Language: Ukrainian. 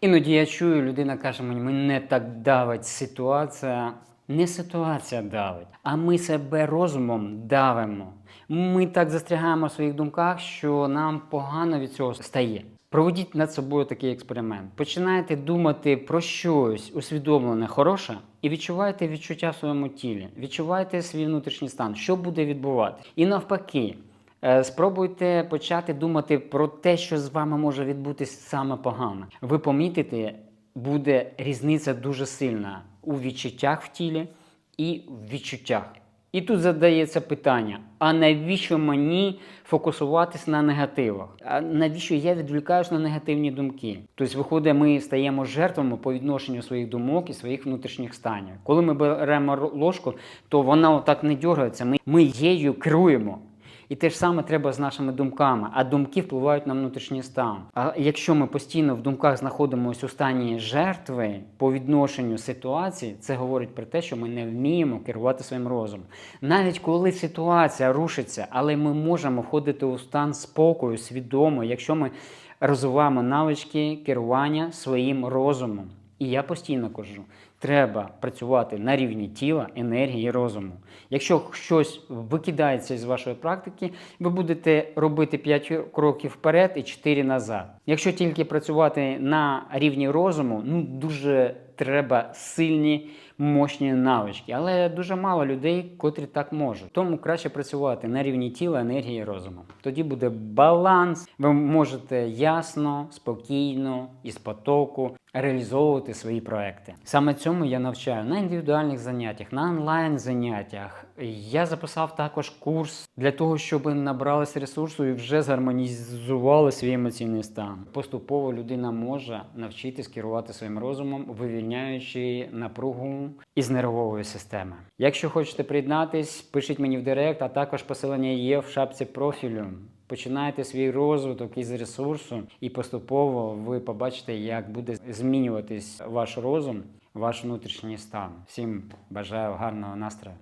Іноді я чую, людина каже мені, мене так давить ситуація. Не ситуація давить, а ми себе розумом давимо. Ми так застрягаємо в своїх думках, що нам погано від цього стає. Проведіть над собою такий експеримент. Починайте думати про щось усвідомлене, хороше, і відчувайте відчуття в своєму тілі. Відчувайте свій внутрішній стан, що буде відбувати. І навпаки, Спробуйте почати думати про те, що з вами може відбутися саме погано. Ви помітите, буде різниця дуже сильна у відчуттях в тілі і в відчуттях. І тут задається питання: а навіщо мені фокусуватись на негативах? А навіщо я відволікаюсь на негативні думки? Тобто, виходить, ми стаємо жертвами по відношенню своїх думок і своїх внутрішніх станів. Коли ми беремо ложку, то вона отак не дергається. Ми, ми її керуємо. І те ж саме треба з нашими думками, а думки впливають на внутрішній стан. А якщо ми постійно в думках знаходимося у стані жертви по відношенню ситуації, це говорить про те, що ми не вміємо керувати своїм розумом. Навіть коли ситуація рушиться, але ми можемо входити у стан спокою, свідомо, якщо ми розвиваємо навички керування своїм розумом. І я постійно кажу, треба працювати на рівні тіла, енергії і розуму. Якщо щось викидається із вашої практики, ви будете робити 5 кроків вперед і 4 назад. Якщо тільки працювати на рівні розуму, ну дуже треба сильні мощні навички, але дуже мало людей, котрі так можуть. Тому краще працювати на рівні тіла, енергії і розуму. Тоді буде баланс. Ви можете ясно, спокійно і з потоку реалізовувати свої проекти. Саме цьому я навчаю на індивідуальних заняттях, на онлайн заняттях. Я записав також курс для того, щоб набралися ресурсу і вже згармонізували свій емоційний стан. Поступово людина може навчитись керувати своїм розумом, вивільняючи напругу із нервової системи. Якщо хочете приєднатись, пишіть мені в директ, а також посилання є в шапці профілю. Починайте свій розвиток із ресурсу, і поступово ви побачите, як буде змінюватись ваш розум, ваш внутрішній стан. Всім бажаю гарного настрою.